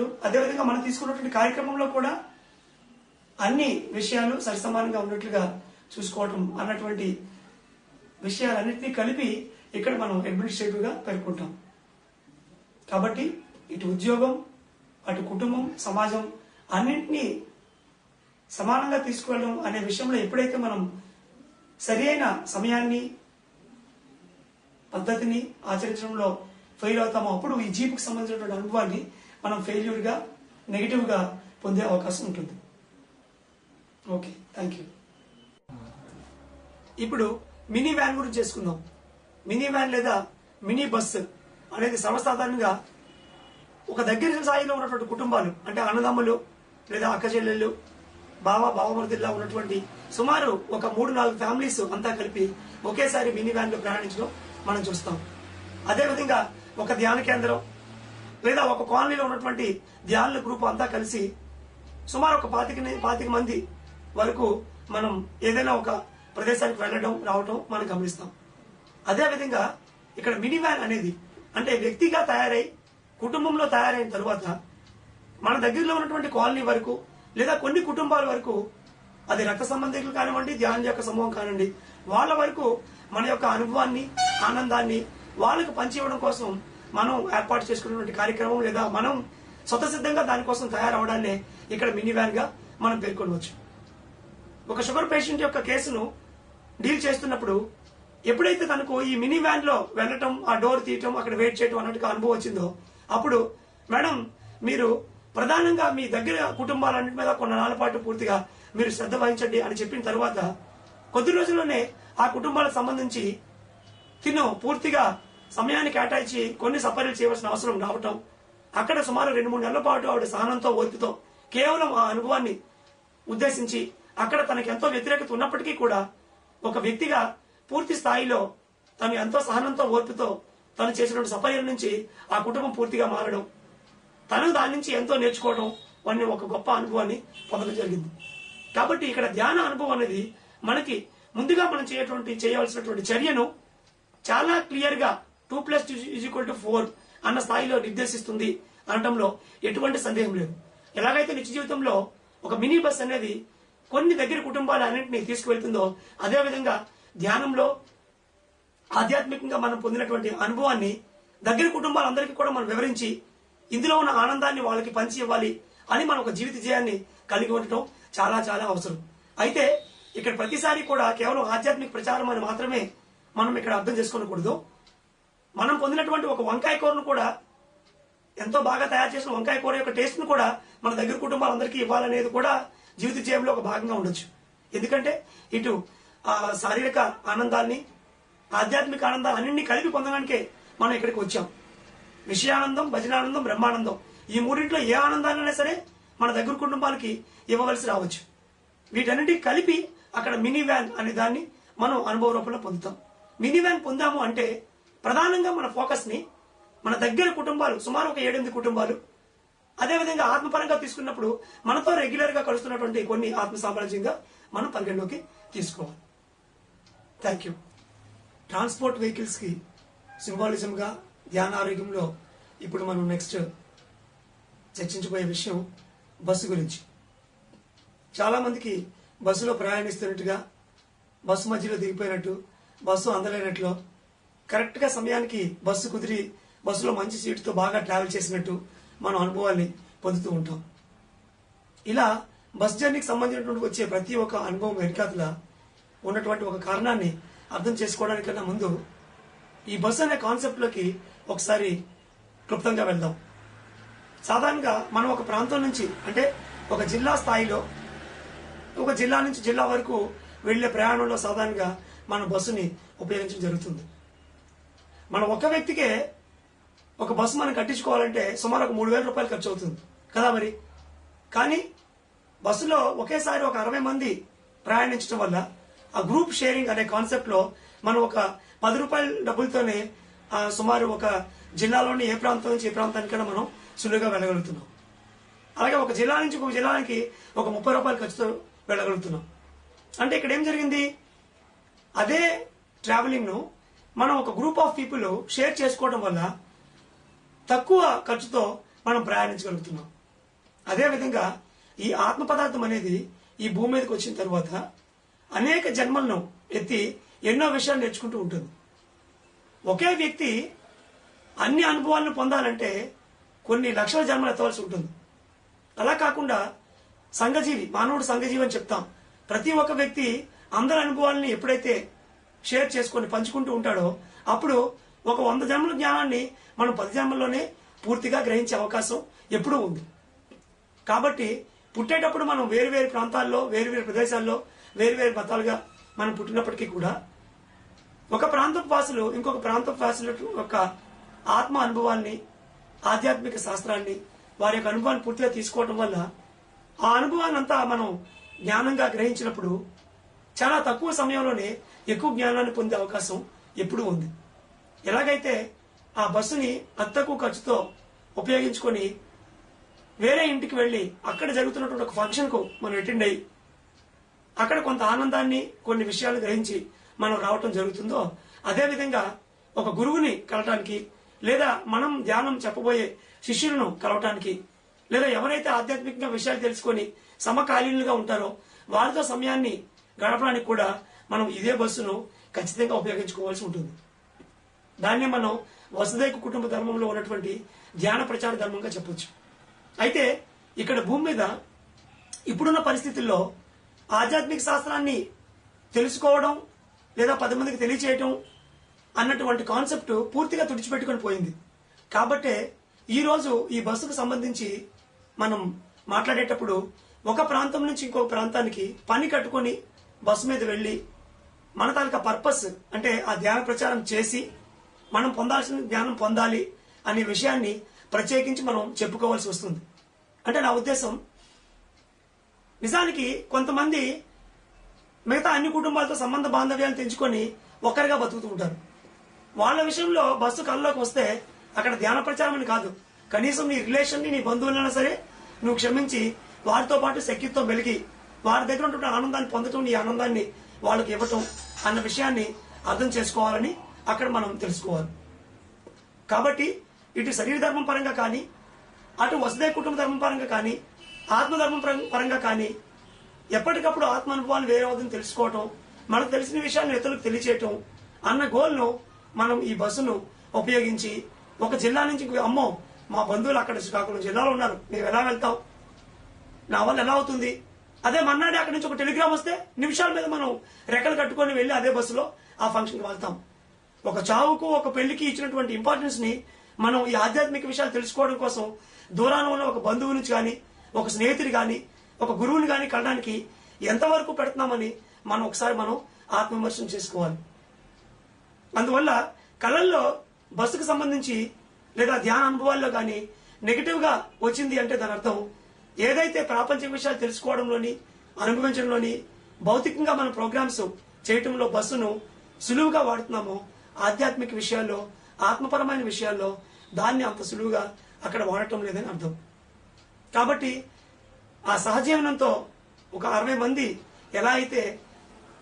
ఉన్నట్లు అదేవిధంగా మనం తీసుకున్నటువంటి కార్యక్రమంలో కూడా అన్ని విషయాలు సరిసమానంగా ఉన్నట్లుగా చూసుకోవటం అన్నటువంటి విషయాలన్నింటినీ కలిపి ఇక్కడ మనం అడ్మినిస్ట్రేటివ్గా పేర్కొంటాం. కాబట్టి ఇటు ఉద్యోగం అటు కుటుంబం సమాజం అన్నింటినీ సమానంగా తీసుకువెళ్ళడం అనే విషయంలో ఎప్పుడైతే మనం సరి అయిన సమయాన్ని పద్ధతిని ఆచరించడంలో ఫెయిల్ అవుతామో అప్పుడు ఈ జీపుకి సంబంధించినటువంటి అనుభవాన్ని మనం ఫెయిల్యూర్గా నెగిటివ్గా పొందే అవకాశం ఉంటుంది. ఓకే థ్యాంక్ యూ ఇప్పుడు మినీ వ్యాన్ గురించి చేసుకుందాం. మినీ వ్యాన్ లేదా మినీ బస్సు అనేది సర్వసాధారణంగా ఒక దగ్గర స్థాయిలో ఉన్నటువంటి కుటుంబాలు అంటే అన్నదమ్ములు లేదా అక్కచెల్లెళ్ళు బావ బావమరుదిల్లా ఉన్నటువంటి సుమారు ఒక మూడు నాలుగు ఫ్యామిలీస్ అంతా కలిపి ఒకేసారి మినీ వ్యాన్లో ప్రయాణించడం మనం చూస్తాం. అదేవిధంగా ఒక ధ్యాన కేంద్రం లేదా ఒక కాలనీలో ఉన్నటువంటి ధ్యానుల గ్రూప్ అంతా కలిసి సుమారు ఒక పాతిక పాతిక మంది వరకు మనం ఏదైనా ఒక ప్రదేశానికి వెళ్ళడం రావడం మనం గమనిస్తాం. అదేవిధంగా ఇక్కడ మినీ వ్యాన్ అనేది అంటే వ్యక్తిగా తయారై కుటుంబంలో తయారైన తరువాత మన దగ్గరలో ఉన్నటువంటి కాలనీ వరకు లేదా కొన్ని కుటుంబాల వరకు అది రక్త సంబంధికులు కానివ్వండి ధ్యానం యొక్క సమూహం కానివ్వండి వాళ్ళ వరకు మన యొక్క అనుభవాన్ని ఆనందాన్ని వాళ్ళకు పంచివ్వడం కోసం మనం ఏర్పాటు చేసుకున్నటువంటి కార్యక్రమం లేదా మనం స్వతసిద్ధంగా దానికోసం తయారవడాన్ని ఇక్కడ మినీ వ్యాన్గా మనం పేర్కొనవచ్చు. ఒక షుగర్ పేషెంట్ యొక్క కేసును డీల్ చేస్తున్నప్పుడు ఎప్పుడైతే తనకు ఈ మినీ వ్యాన్లో వెళ్ళటం ఆ డోర్ తీయటం అక్కడ వెయిట్ చేయటం అన్నట్టుగా అనుభవం వచ్చిందో అప్పుడు మేడం మీరు ప్రధానంగా మీ దగ్గర కుటుంబాలన్నింటి మీద కొన్ని నాళ్ళ పాటు పూర్తిగా మీరు శ్రద్ధ వహించండి అని చెప్పిన తర్వాత కొద్ది రోజుల్లోనే ఆ కుటుంబాలకు సంబంధించి తిను పూర్తిగా సమయాన్ని కేటాయించి కొన్ని సపర్యలు చేయవలసిన అవసరం రావటం. అక్కడ సుమారు రెండు మూడు నెలల పాటు ఆవిడ సహనంతో ఓర్పుతో కేవలం ఆ అనుభవాన్ని ఉద్దేశించి అక్కడ తనకు ఎంతో వ్యతిరేకత ఉన్నప్పటికీ కూడా ఒక వ్యక్తిగా పూర్తి స్థాయిలో తను ఎంతో సహనంతో ఓర్పుతో తను చేసినటువంటి సపర్యల నుంచి ఆ కుటుంబం పూర్తిగా మారడం. తను దాని నుంచి ఎంతో నేర్చుకోవడం వాడిని ఒక గొప్ప అనుభవాన్ని పొందడం జరిగింది. కాబట్టి ఇక్కడ ధ్యాన అనుభవం అనేది మనకి ముందుగా మనం చేయటువంటి చేయవలసినటువంటి చర్యను చాలా క్లియర్గా two plus two is equal to four అన్న స్థాయిలో నిర్దేశిస్తుంది అనటంలో ఎటువంటి సందేహం లేదు. ఎలాగైతే నిత్య జీవితంలో ఒక మినీ బస్ అనేది కొన్ని దగ్గర కుటుంబాలు అన్నింటినీ తీసుకువెళ్తుందో అదేవిధంగా ధ్యానంలో ఆధ్యాత్మికంగా మనం పొందినటువంటి అనుభవాన్ని దగ్గర కుటుంబాలందరికీ కూడా మనం వివరించి ఇందులో ఉన్న ఆనందాన్ని వాళ్ళకి పంచి ఇవ్వాలి అని మనం ఒక జీవిత జయాన్ని కలిగి ఉండటం చాలా చాలా అవసరం. అయితే ఇక్కడ ప్రతిసారి కూడా కేవలం ఆధ్యాత్మిక ప్రచారం అని మాత్రమే మనం ఇక్కడ అర్థం చేసుకోకూడదు మనం పొందినటువంటి ఒక వంకాయ కూరను కూడా ఎంతో బాగా తయారు చేసిన వంకాయ కూర యొక్క టేస్ట్ను కూడా మన దగ్గర కుటుంబాలందరికీ ఇవ్వాలనేది కూడా జీవిత జయంలో ఒక భాగంగా ఉండొచ్చు. ఎందుకంటే ఇటు ఆ శారీరక ఆనందాన్ని ఆధ్యాత్మిక ఆనందాలన్నింటినీ కలిపి పొందడానికే మనం ఇక్కడికి వచ్చాం. విషయానందం భజనానందం బ్రహ్మానందం ఈ మూడింట్లో ఏ ఆనందాన్నైనా సరే మన దగ్గర కుటుంబాలకి ఇవ్వవలసి రావచ్చు. వీటన్నిటికీ కలిపి అక్కడ మినీ వ్యాన్ అనే దాన్ని మనం అనుభవ రూపంలో పొందుతాం. మినీ వ్యాన్ పొందాము అంటే ప్రధానంగా మన ఫోకస్ని మన దగ్గర కుటుంబాలు సుమారు ఒక ఏడెనిమిది కుటుంబాలు అదేవిధంగా ఆత్మపరంగా తీసుకున్నప్పుడు మనతో రెగ్యులర్గా కలుస్తున్నటువంటి కొన్ని ఆత్మ సామ్రాజ్యంగా మనం పరిగణలోకి తీసుకోవాలి. థ్యాంక్ యూ ట్రాన్స్పోర్ట్ వెహికల్స్కి సింబాలిజం గా ధ్యాన ఆరోగ్యంలో ఇప్పుడు మనం నెక్స్ట్ చర్చించబోయే విషయం బస్సు గురించి. చాలా మందికి బస్సులో ప్రయాణిస్తున్నట్టుగా బస్సు మధ్యలో దిగిపోయినట్టు బస్సు అందలేనట్లు కరెక్ట్గా సమయానికి బస్సు కుదిరి బస్సులో మంచి సీటుతో బాగా ట్రావెల్ చేసినట్టు మనం అనుభవాన్ని పొందుతూ ఉంటాం. ఇలా బస్ జర్నీకి సంబంధించినటువంటి వచ్చే ప్రతి ఒక్క అనుభవం వెనకాతల ఉన్నటువంటి ఒక కారణాన్ని అర్థం చేసుకోవడానికన్నా ముందు ఈ బస్ అనే కాన్సెప్ట్లోకి ఒకసారి క్లుప్తంగా వెళ్దాం. సాధారణంగా మనం ఒక ప్రాంతం నుంచి అంటే ఒక జిల్లా స్థాయిలో ఒక జిల్లా నుంచి జిల్లా వరకు వెళ్ళే ప్రయాణంలో సాధారణంగా మన బస్సుని ఉపయోగించడం జరుగుతుంది. మన ఒక్క వ్యక్తికే ఒక బస్సు మనం కట్టించుకోవాలంటే సుమారు ఒక మూడు వేల రూపాయలు ఖర్చు అవుతుంది. కదా మరి? కానీ బస్సులో ఒకేసారి ఒక అరవై మంది ప్రయాణించడం వల్ల ఆ గ్రూప్ షేరింగ్ అనే కాన్సెప్ట్లో మనం ఒక పది రూపాయల డబ్బులతోనే సుమారు ఒక జిల్లాలోని ఏ ప్రాంతం నుంచి ఏ ప్రాంతానికైనా మనం సులువుగా వెళ్ళగలుగుతున్నాం. అలాగే ఒక జిల్లా నుంచి ఒక జిల్లానికి ఒక ముప్పై రూపాయల ఖర్చుతో వెళ్ళగలుగుతున్నాం. అంటే ఇక్కడ ఏం జరిగింది? అదే ట్రావెలింగ్ను మనం ఒక గ్రూప్ ఆఫ్ పీపుల్ షేర్ చేసుకోవడం వల్ల తక్కువ ఖర్చుతో మనం ప్రయాణించగలుగుతున్నాం. అదేవిధంగా ఈ ఆత్మ పదార్థం అనేది ఈ భూమి మీదకి వచ్చిన తర్వాత అనేక జన్మలను ఎత్తి ఎన్నో విషయాలు నేర్చుకుంటూ ఉంటుంది. ఒకే వ్యక్తి అన్ని అనుభవాలను పొందాలంటే కొన్ని లక్షల జన్మలు ఎత్తవలసి ఉంటుంది. అలా కాకుండా సంఘజీవి మానవుడు సంఘజీవి అని చెప్తాం. ప్రతి ఒక్క వ్యక్తి అందరి అనుభవాలని ఎప్పుడైతే షేర్ చేసుకొని పంచుకుంటూ ఉంటాడో అప్పుడు ఒక వంద జన్మల జ్ఞానాన్ని మనం పది జన్మల్లోనే పూర్తిగా గ్రహించే అవకాశం ఎప్పుడూ ఉంది. కాబట్టి పుట్టేటప్పుడు మనం వేరు వేరు ప్రాంతాల్లో వేరు వేరు ప్రదేశాల్లో వేరు వేరు మతాలుగా మనం పుట్టినప్పటికీ కూడా ఒక ప్రాంతపు వాసులు ఇంకొక ప్రాంతపు వాసుల యొక్క ఆత్మ అనుభవాన్ని ఆధ్యాత్మిక శాస్త్రాన్ని వారి యొక్క అనుభవాన్ని పూర్తిగా తీసుకోవడం వల్ల ఆ అనుభవాన్ని అంతా మనం జ్ఞానంగా గ్రహించినప్పుడు చాలా తక్కువ సమయంలోనే ఎక్కువ జ్ఞానాన్ని పొందే అవకాశం ఎప్పుడూ ఉంది. ఎలాగైతే ఆ బస్సుని అతి తక్కువ ఖర్చుతో ఉపయోగించుకొని వేరే ఇంటికి వెళ్ళి అక్కడ జరుగుతున్నటువంటి ఒక ఫంక్షన్కు మనం అటెండ్ అయ్యి అక్కడ కొంత ఆనందాన్ని కొన్ని విషయాలు గ్రహించి మనం రావటం జరుగుతుందో అదేవిధంగా ఒక గురువుని కలటానికి లేదా మనం ధ్యానం చెప్పబోయే శిష్యులను కలవటానికి లేదా ఎవరైతే ఆధ్యాత్మికంగా విషయాలు తెలుసుకొని సమకాలీనులుగా ఉంటారో వారితో సమయాన్ని గడపడానికి కూడా మనం ఇదే బస్సును ఖచ్చితంగా ఉపయోగించుకోవాల్సి ఉంటుంది. దాన్ని మనం వసుదైక కుటుంబ ధర్మంలో ఉన్నటువంటి ధ్యాన ప్రచార ధర్మంగా చెప్పొచ్చు. అయితే ఇక్కడ భూమి మీద ఇప్పుడున్న పరిస్థితుల్లో ఆధ్యాత్మిక శాస్త్రాన్ని తెలుసుకోవడం లేదా పది మందికి తెలియచేయటం అన్నటువంటి కాన్సెప్ట్ పూర్తిగా తుడిచిపెట్టుకొని పోయింది. కాబట్టే ఈరోజు ఈ బస్సుకు సంబంధించి మనం మాట్లాడేటప్పుడు ఒక ప్రాంతం నుంచి ఇంకొక ప్రాంతానికి పని కట్టుకొని బస్సు మీద వెళ్ళి మన తాలూకా పర్పస్ అంటే ఆ ధ్యాన ప్రచారం చేసి మనం పొందాల్సిన జ్ఞానం పొందాలి అనే విషయాన్ని ప్రత్యేకించి మనం చెప్పుకోవాల్సి వస్తుంది. అంటే నా ఉద్దేశం నిజానికి కొంతమంది మిగతా అన్ని కుటుంబాలతో సంబంధ బాంధవ్యాలు తెంచుకొని ఒక్కరిగా బతుకుతూ ఉంటారు. వాళ్ళ విషయంలో బస్సు కళ్ళలోకి వస్తే అక్కడ ధ్యాన ప్రచారం అని కాదు. కనీసం నీ రిలేషన్ని నీ బంధువులైనా సరే నువ్వు క్షమించి వారితో పాటు శక్తితో వెలిగి వారి దగ్గర ఉన్నటువంటి ఆనందాన్ని పొందటం నీ ఆనందాన్ని వాళ్ళకి ఇవ్వటం అన్న విషయాన్ని అర్థం చేసుకోవాలని అక్కడ మనం తెలుసుకోవాలి. కాబట్టి ఇటు శరీర ధర్మం పరంగా కానీ అటు వసుదే కుటుంబ ధర్మం పరంగా కానీ ఆత్మధర్మం పరంగా కానీ ఎప్పటికప్పుడు ఆత్మ అనుభవాలు వేరే తెలుసుకోవటం మనకు తెలిసిన విషయాన్ని ఇతరులకు తెలియచేయటం అన్న గోల్ను మనం ఈ బస్సును ఉపయోగించి ఒక జిల్లా నుంచి అమ్మో మా బంధువులు అక్కడ శ్రీకాకుళం జిల్లాలో ఉన్నారు. మేము ఎలా వెళ్తాం? నా వల్ల ఎలా అవుతుంది? అదే మన్నాడే అక్కడి నుంచి ఒక టెలిగ్రామ్ వస్తే నిమిషాల మీద మనం రెక్కలు కట్టుకొని వెళ్ళి అదే బస్సులో ఆ ఫంక్షన్కి వెళ్తాం. ఒక చావుకు ఒక పెళ్ళికి ఇచ్చినటువంటి ఇంపార్టెన్స్ని మనం ఈ ఆధ్యాత్మిక విషయాలు తెలుసుకోవడం కోసం దూరాన ఉన్న ఒక బంధువు నుంచి కానీ ఒక స్నేహితుడి కానీ ఒక గురువుని కానీ కలడానికి ఎంతవరకు పెడుతున్నామని మనం ఒకసారి మనం ఆత్మవిమర్శనం చేసుకోవాలి. అందువల్ల కళల్లో బస్సుకు సంబంధించి లేదా ధ్యాన అనుభవాల్లో కానీ నెగిటివ్గా వచ్చింది అంటే దాని అర్థం ఏదైతే ప్రాపంచిక విషయాలు తెలుసుకోవడంలోని అనుభవించడంలోని భౌతికంగా మన ప్రోగ్రామ్స్ చేయటంలో బస్సును సులువుగా వాడుతున్నామో ఆధ్యాత్మిక విషయాల్లో ఆత్మపరమైన విషయాల్లో దాన్ని అంత సులువుగా అక్కడ వాడటం లేదని అర్థం. కాబట్టి ఆ సహజీవనంతో ఒక అరవై మంది ఎలా అయితే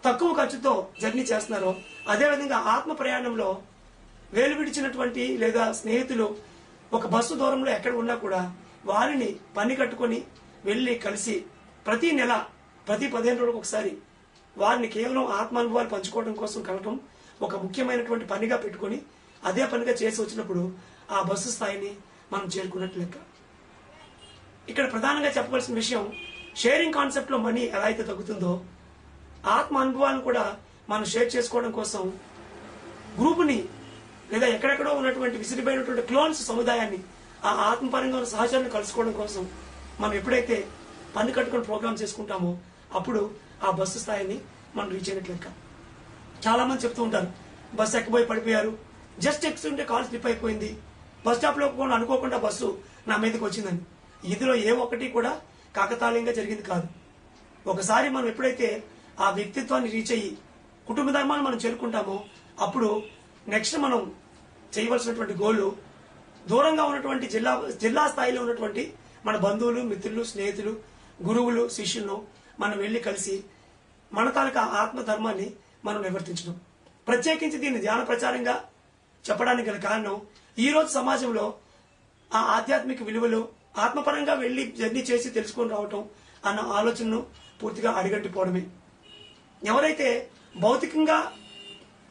తక్కువ ఖర్చుతో జర్నీ చేస్తున్నారో అదేవిధంగా ఆత్మ ప్రయాణంలో వేలు విడిచినటువంటి లేదా స్నేహితులు ఒక బస్సు దూరంలో ఎక్కడ ఉన్నా కూడా వారిని పని కట్టుకొని వెళ్ళి కలిసి ప్రతి నెల ప్రతి పదిహేను రోజులకు ఒకసారి వారిని కేవలం ఆత్మానుభవాలు పంచుకోవడం కోసం కలటం ఒక ముఖ్యమైనటువంటి పనిగా పెట్టుకొని అదే పనిగా చేసి వచ్చినప్పుడు ఆ బస్సు స్థాయిని మనం చేరుకున్నట్టు లెక్క. ఇక్కడ ప్రధానంగా చెప్పవలసిన విషయం షేరింగ్ కాన్సెప్ట్లో మనీ ఎలా అయితే తగ్గుతుందో ఆత్మ అనుభవాలను కూడా మనం షేర్ చేసుకోవడం కోసం గ్రూపుని లేదా ఎక్కడెక్కడో ఉన్నటువంటి విసిరిపోయినటువంటి క్లోన్స్ సముదాయాన్ని ఆ ఆత్మపరంగా ఉన్న సహచరులను కలుసుకోవడం కోసం మనం ఎప్పుడైతే పన్ను కట్టుకొని ప్రోగ్రామ్ చేసుకుంటామో అప్పుడు ఆ బస్సు స్థాయిని మనం రీచ్ అయినట్లు లెక్క. చాలా మంది చెప్తూ ఉంటారు బస్సు ఎక్కబోయి పడిపోయారు. జస్ట్ ఎక్కుతుంటే కాల్ స్లిప్ అయిపోయింది. బస్ స్టాప్లో కూడా అనుకోకుండా బస్సు నా మీదకి వచ్చిందని. ఇందులో ఏ ఒక్కటి కూడా కాకతాళీయంగా జరిగింది కాదు. ఒకసారి మనం ఎప్పుడైతే ఆ వ్యక్తిత్వాన్ని రీచ్ అయ్యి కుటుంబ ధర్మాన్ని మనం చేరుకుంటామో అప్పుడు నెక్స్ట్ మనం చేయవలసినటువంటి గోలు దూరంగా ఉన్నటువంటి జిల్లా జిల్లా స్థాయిలో ఉన్నటువంటి మన బంధువులు మిత్రులు స్నేహితులు గురువులు శిష్యులను మనం వెళ్ళి కలిసి మన తాలూకా ఆత్మ ధర్మాన్ని మనం నివర్తించడం ప్రత్యేకించి దీన్ని ధ్యాన ప్రచారంగా చెప్పడానికి గల కారణం ఈరోజు సమాజంలో ఆ ఆధ్యాత్మిక విలువలు ఆత్మపరంగా వెళ్ళి జర్నీ చేసి తెలుసుకొని రావటం అన్న ఆలోచనను పూర్తిగా అడిగట్టిపోవడమే ఎవరైతే భౌతికంగా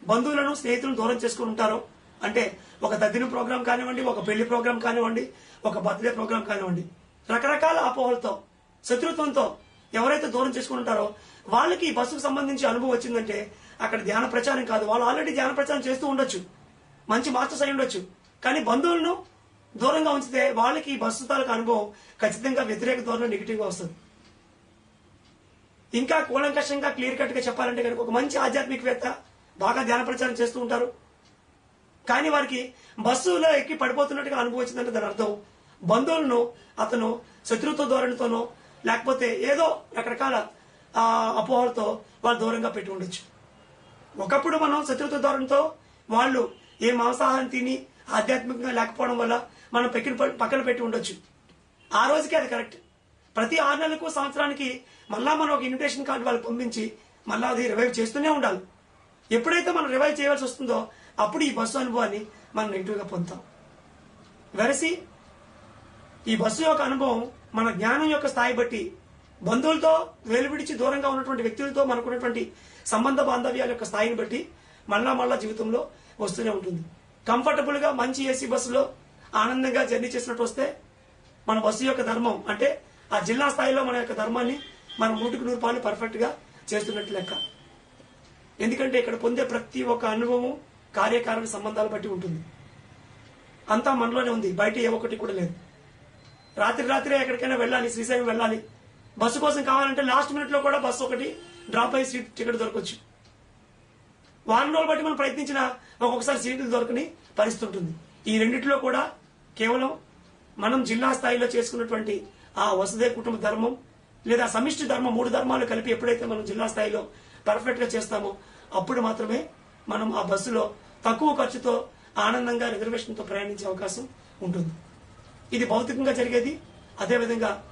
బంధువులను స్నేహితులను దూరం చేసుకుని ఉంటారో అంటే ఒక తద్దిన ప్రోగ్రాం కానివ్వండి ఒక పెళ్ళి ప్రోగ్రాం కానివ్వండి ఒక బర్త్డే ప్రోగ్రాం కానివ్వండి రకరకాల అపోహలతో శత్రుత్వంతో ఎవరైతే దూరం చేసుకుంటారో వాళ్ళకి ఈ బస్సుకు సంబంధించి అనుభవం వచ్చిందంటే అక్కడ ధ్యాన ప్రచారం కాదు. వాళ్ళు ఆల్రెడీ ధ్యాన ప్రచారం చేస్తూ ఉండొచ్చు. మంచి మాస్టర్స్ అయి ఉండొచ్చు. కానీ బంధువులను దూరంగా ఉంచితే వాళ్ళకి ఈ బస్సు తాలూకు అనుభవం ఖచ్చితంగా వ్యతిరేక ధోరణి నెగిటివ్గా వస్తుంది. ఇంకా కూలంకషంగా క్లియర్ కట్గా చెప్పాలంటే కనుక ఒక మంచి ఆధ్యాత్మికవేత్త బాగా ధ్యాన ప్రచారం చేస్తూ ఉంటారు. కానీ వారికి బస్సులో ఎక్కి పడిపోతున్నట్టుగా అనుభవించిందంటే దాని అర్థం. బంధువులను అతను శత్రుత్వ ధోరణితోనో లేకపోతే ఏదో రకరకాల అపోహలతో వాళ్ళు దూరంగా పెట్టి ఉండొచ్చు. ఒకప్పుడు మనం శత్రుత్వ ధోరణితో వాళ్ళు ఏ మాంసాహారం తిని ఆధ్యాత్మికంగా లేకపోవడం వల్ల మనం పెక్కిన పక్కన పెట్టి ఉండొచ్చు. ఆ రోజుకి అది కరెక్ట్. ప్రతి ఆరు నెలలకు సంవత్సరానికి మళ్ళా మనం ఒక ఇన్విటేషన్ కార్డు వాళ్ళు పంపించి మళ్ళా అది రివైవ్ చేస్తూనే ఉండాలి. ఎప్పుడైతే మనం రివైవ్ చేయవలసి వస్తుందో అప్పుడు ఈ బస్సు అనుభవాన్ని మనం నెగిటివ్గా పొందుతాం. వెరసి ఈ బస్సు యొక్క అనుభవం మన జ్ఞానం యొక్క స్థాయి బట్టి బంధువులతో వెలువిడిచి దూరంగా ఉన్నటువంటి వ్యక్తులతో మనకున్నటువంటి సంబంధ బాంధవ్యాల యొక్క స్థాయిని బట్టి మళ్ళా మళ్ళా జీవితంలో వస్తూనే ఉంటుంది. కంఫర్టబుల్గా మంచి ఏసీ బస్సులో ఆనందంగా జర్నీ చేసినట్టు వస్తే మన బస్సు యొక్క ధర్మం అంటే ఆ జిల్లా స్థాయిలో మన యొక్క ధర్మాన్ని మనం నూటికి నూరు పాలు పర్ఫెక్ట్గా చేస్తున్నట్టు లెక్క. ఎందుకంటే ఇక్కడ పొందే ప్రతి ఒక్క అనుభవం కార్యకారణ సంబంధాలు బట్టి ఉంటుంది. అంతా మనలోనే ఉంది. బయట ఏ ఒక్కటి కూడా లేదు. రాత్రి రాత్రి ఎక్కడికైనా వెళ్ళాలి శ్రీశైలం వెళ్ళాలి. బస్సు కోసం కావాలంటే లాస్ట్ మినిట్లో కూడా బస్సు ఒకటి డ్రాప్ అయ్యి సీట్ టికెట్ దొరకవచ్చు వారం రోజులు బట్టి మనం ప్రయత్నించిన ఒక్కొక్కసారి సీట్లు దొరకని పరిస్థితి ఉంటుంది. ఈ రెండిట్లో కూడా కేవలం మనం జిల్లా స్థాయిలో చేసుకున్నటువంటి ఆ వసుదే కుటుంబ ధర్మం లేదా సమిష్టి ధర్మం మూడు ధర్మాలు కలిపి ఎప్పుడైతే మనం జిల్లా స్థాయిలో పర్ఫెక్ట్గా చేస్తామో అప్పుడు మాత్రమే మనం ఆ బస్సులో తక్కువ ఖర్చుతో ఆనందంగా రిజర్వేషన్తో ప్రయాణించే అవకాశం ఉంటుంది. ఇది భౌతికంగా జరిగేది. అదేవిధంగా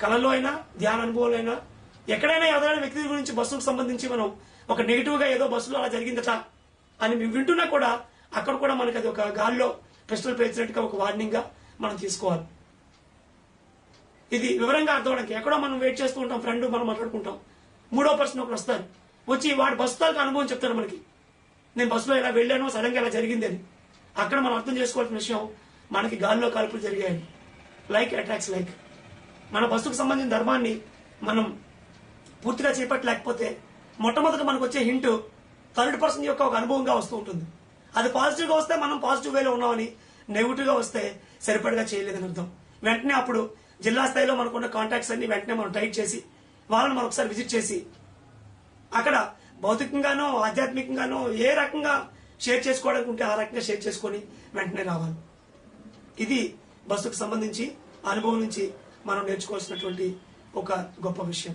కళలో అయినా ధ్యాన అనుభవంలో అయినా ఎక్కడైనా ఎవరైనా వ్యక్తి గురించి బస్సుకు సంబంధించి మనం ఒక నెగిటివ్గా ఏదో బస్సులో అలా జరిగిందట అని మేము వింటున్నా కూడా అక్కడ కూడా మనకి అది ఒక గాల్లో పిస్టల్ పేర్చినట్టుగా ఒక వార్నింగ్గా మనం తీసుకోవాలి. ఇది వివరంగా అర్థం అవడానికి ఎక్కడో మనం వెయిట్ చేస్తూ ఉంటాం ఫ్రెండ్ మనం మాట్లాడుకుంటాం. మూడో పర్సన్ ఒకరు వస్తారు వచ్చి వాడు బస్సు అనుభవం చెప్తాడు మనకి. నేను బస్సులో ఇలా వెళ్ళాను సడన్గా ఇలా జరిగింది అని. అక్కడ మనం అర్థం చేసుకోవాల్సిన విషయం మనకి గాల్లో కాల్పులు జరిగాయని. లైక్ అట్రాక్ట్స్ లైక్ మన బస్సుకు సంబంధించిన ధర్మాన్ని మనం పూర్తిగా చేపట్టలేకపోతే మొట్టమొదట మనకు వచ్చే హింట్ థర్డ్ పర్సన్ యొక్క ఒక అనుభవంగా వస్తూ ఉంటుంది. అది పాజిటివ్గా వస్తే మనం పాజిటివ్ వేలో ఉన్నామని నెగిటివ్గా వస్తే సరిపడగా చేయలేదని అర్థం. వెంటనే అప్పుడు జిల్లా స్థాయిలో మనకున్న కాంటాక్ట్స్ అన్ని వెంటనే మనం టైట్ చేసి వాళ్ళని మనం ఒకసారి విజిట్ చేసి అక్కడ భౌతికంగానో ఆధ్యాత్మికంగానో ఏ రకంగా షేర్ చేసుకోవడానికి ఉంటే ఆ రకంగా షేర్ చేసుకొని వెంటనే రావాలి. ఇది బస్సుకు సంబంధించి అనుభవం నుంచి మనం నేర్చుకోవాల్సినటువంటి ఒక గొప్ప విషయం.